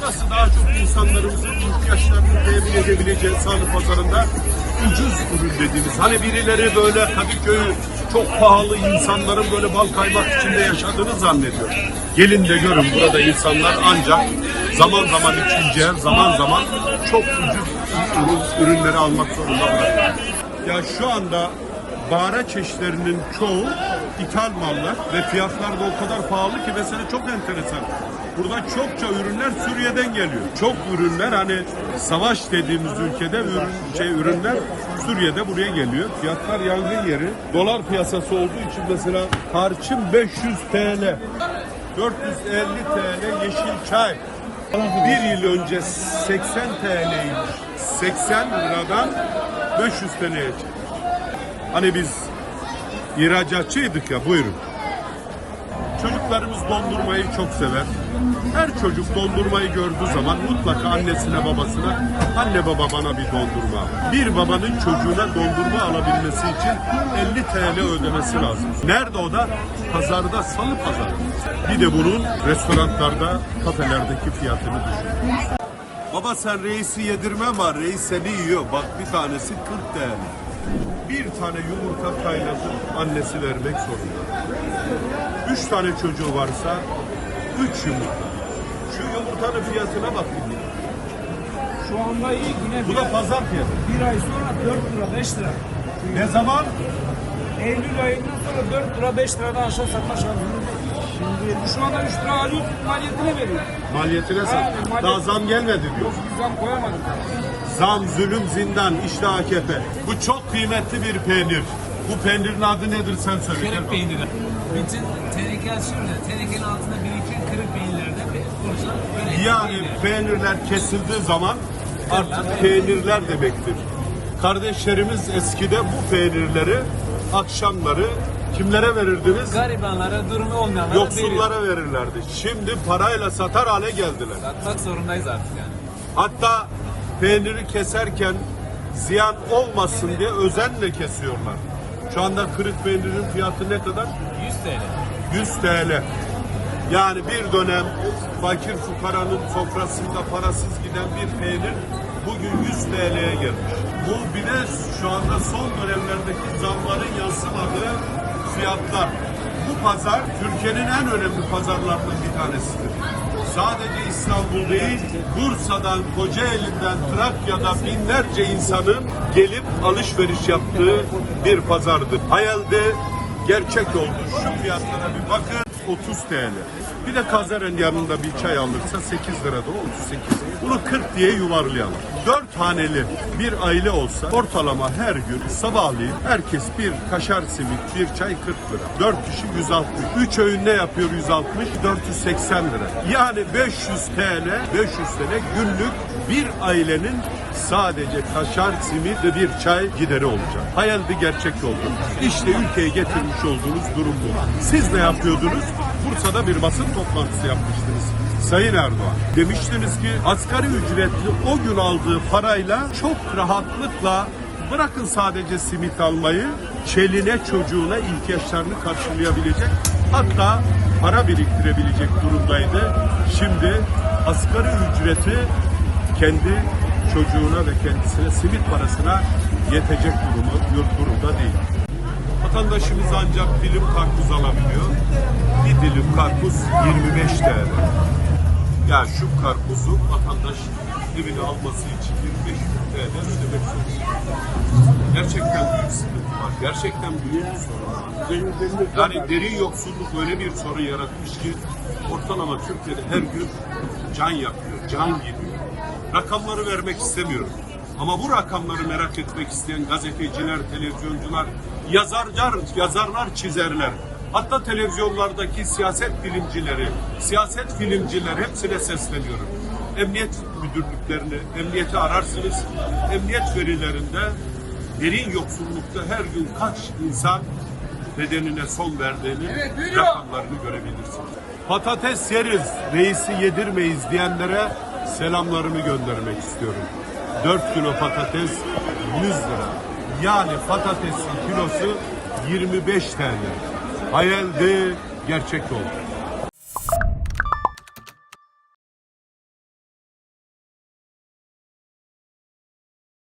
Burası daha çok insanlarımızın ihtiyaçlarını temin edebileceği sağlık pazarında ucuz ürün dediğimiz. Hani birileri böyle Kadıköy'ü çok pahalı insanların böyle bal kaymak içinde yaşadığını zannediyor. Gelin de görün burada insanlar ancak zaman zaman ikinci el, zaman zaman çok ucuz ürün, ürünleri almak zorunda bırakıyor. Ya şu anda Bahara çeşitlerinin çoğu ithal mallar ve fiyatlar da o kadar pahalı ki mesela çok enteresan. Burada çokça ürünler Suriye'den geliyor. Çok ürünler hani savaş dediğimiz ülkede ürün, şey, ürünler Suriye'de buraya geliyor. Fiyatlar yangın yeri. Dolar piyasası olduğu için mesela tarçın 500 TL. 450 TL yeşil çay. Bir yıl önce 80 TL'ymiş. 80 liradan 500 TL'ye çıktı. Hani biz ihracatçıydık ya buyurun. Çocuklarımız dondurmayı çok sever. Her çocuk dondurmayı gördüğü zaman mutlaka annesine babasına anne baba bana bir dondurma. al." Bir babanın çocuğuna dondurma alabilmesi için 50 TL ödemesi lazım. Nerede o da? Pazarda, salı pazarı. Bir de bunun restoranlarda, kafelerdeki fiyatını düşün. Baba sen reisi yedirme var. Reis seni yiyor. Bak bir tanesi 40 TL. Bir tane yumurta kaynatıp annesi vermek zorunda. Üç tane çocuğu varsa üç yumurta. Şu yumurtanın fiyatına bakın. Şu anda iyi yine Bu da pazar fiyatı. bir ay sonra 4 lira 5 lira. Ne zaman? Eylül ayından sonra 4 lira 5 liradan aşağı satma şansımız yok. Şimdi şu anda 3 lira alıyor maliyetine veriyor. Maliyetine sat. Aynen, maliyet- Daha zam gelmedi diyor. Biz zam koyamadık. Zam, zulüm, zindan, işte AKP. Bu çok kıymetli bir peynir. Bu peynirin adı nedir sen söyle. Kırık peyniri. Bütün teneke açıyor ya, tenekenin altında biriken kırık peynirlerde bir kursa böyle Yani peynirler kesildiği zaman artık peynirler demektir. Kardeşlerimiz eskide bu peynirleri akşamları kimlere verirdiniz? garibanlara, durumu olmayanlara veriyor. Yoksullara verirlerdi. Şimdi parayla satar hale geldiler. Satmak zorundayız artık yani. Hatta peyniri keserken ziyan olmasın diye özenle kesiyorlar. Şu anda kırık peynirin fiyatı ne kadar? 100 TL. 100 TL. Yani bir dönem fakir fukaranın sofrasında parasız giden bir peynir bugün 100 TL'ye gelmiş. Bu bir de şu anda son dönemlerdeki zamların yansımadığı fiyatlar. Bu pazar Türkiye'nin en önemli pazarlarından bir tanesidir. Sadece İstanbul değil, Bursa'dan, Kocaeli'nden, Trakya'da binlerce insanın gelip alışveriş yaptığı bir pazardır. Hayalde gerçek oldu. Şu fiyatlara bir bakın. 30 TL. Bir de kazaren yanında bir çay alırsa 8 lira da 38. Bunu 40 diye yuvarlayalım. 4 haneli bir aile olsa ortalama her gün sabahleyin herkes bir kaşar simit, bir çay 40 lira. 4 kişi 160. 3 öğün ne yapıyor 160? 480 lira. Yani 500 TL, 500 TL günlük bir ailenin sadece kaşar, simit ve bir çay gideri olacak. Hayaldi gerçek oldu. İşte ülkeye getirmiş olduğunuz durum bu. Siz ne yapıyordunuz? Bursa'da bir basın toplantısı yapmıştınız. Sayın Erdoğan demiştiniz ki asgari ücretli o gün aldığı parayla çok rahatlıkla bırakın sadece simit almayı çeline çocuğuna ihtiyaçlarını karşılayabilecek hatta para biriktirebilecek durumdaydı. Şimdi asgari ücreti kendi çocuğuna ve kendisine simit parasına yetecek durumu, durumda değil. Vatandaşımız ancak dilim karpuz alabiliyor. Bir dilim karpuz 25 TL. Ya şu karpuzu vatandaş evine alması için 25 TL ödemek zorunda. Gerçekten büyük sıkıntı var. Gerçekten büyük bir sorun var. Yani derin yoksulluk öyle bir sorun yaratmış ki ortalama Türkiye'de her gün can yakıyor, can gidiyor. Rakamları vermek istemiyorum. Ama bu rakamları merak etmek isteyen gazeteciler, televizyoncular, yazarlar, yazarlar, çizerler. Hatta televizyonlardaki siyaset bilimcileri, siyaset filmciler hepsine sesleniyorum. Emniyet müdürlüklerini, emniyeti ararsınız. Emniyet verilerinde derin yoksullukta her gün kaç insan bedenine son verdiğini rakamlarını görebilirsiniz. Patates yeriz, reisi yedirmeyiz diyenlere selamlarımı göndermek istiyorum. 4 kilo patates 100 lira. Yani patatesin kilosu 25 TL. Hayaldi, gerçek oldu.